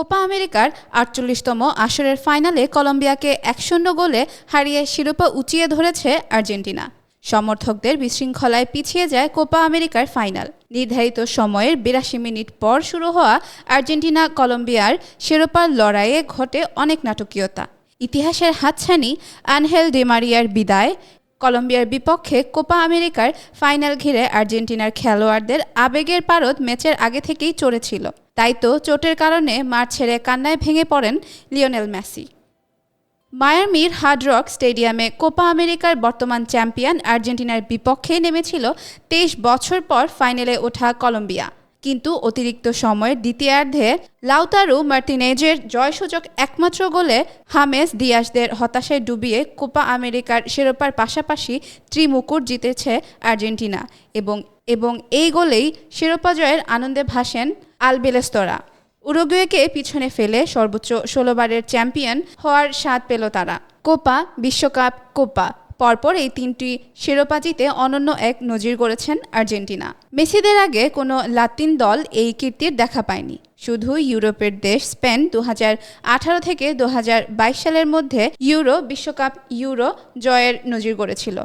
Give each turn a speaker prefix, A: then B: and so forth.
A: Copa আমেরিকার আটচল্লিশতম আসরের ফাইনালে কলম্বিয়াকে এক শূন্য গোলে হারিয়ে শিরোপা উঁচিয়ে ধরেছে আর্জেন্টিনা। সমর্থকদের বিশৃঙ্খলায় পিছিয়ে যায় কোপা আমেরিকার ফাইনাল। নির্ধারিত সময়ের বিরাশি মিনিট পর শুরু হওয়া আর্জেন্টিনা কলম্বিয়ার শিরোপার লড়াইয়ে ঘটে অনেক নাটকীয়তা। ইতিহাসের হাতছানি, আনহেল ডেমারিয়ার বিদায় কলম্বিয়ার বিপক্ষে কোপা আমেরিকার ফাইনাল ঘিরে আর্জেন্টিনার খেলোয়াড়দের আবেগের পারদ ম্যাচের আগে থেকেই চড়েছিল। তাই তো চোটের কারণে মাঠ ছেড়ে কান্নায় ভেঙে পড়েন লিওনেল মেসি। মায়ারমির হার্ড রক স্টেডিয়ামে কোপা আমেরিকার বর্তমান চ্যাম্পিয়ন আর্জেন্টিনার বিপক্ষে নেমেছিল তেইশ বছর পর ফাইনালে ওঠা কলম্বিয়া। কিন্তু অতিরিক্ত সময়ের দ্বিতীয়ার্ধে লাউতারু মার্টিনেজের জয়সূচক একমাত্র গোলে হামেস দিয়াসদের হতাশায় ডুবিয়ে কোপা আমেরিকার শিরোপার পাশাপাশি ত্রিমুকুট জিতেছে আর্জেন্টিনা এবং এবং এই গোলেই শিরোপা জয়ের আনন্দে ভাসেন আলবেলেস্তরা। উরুগুয়েকে পিছনে ফেলে সর্বোচ্চ ষোলোবারের চ্যাম্পিয়ন হওয়ার স্বাদ পেল তারা। কোপা, বিশ্বকাপ কোপা। পরপর এই তিনটি শিরোপা জিতে অনন্য এক নজির গড়েছেন আর্জেন্টিনা। মেসিদের আগে কোনো লাতিন দল এই কীর্তির দেখা পায়নি। শুধু ইউরোপের দেশ স্পেন দু হাজার আঠারো থেকে দুহাজার বাইশ সালের মধ্যে ইউরো বিশ্বকাপ ইউরো জয়ের নজির গড়েছিল।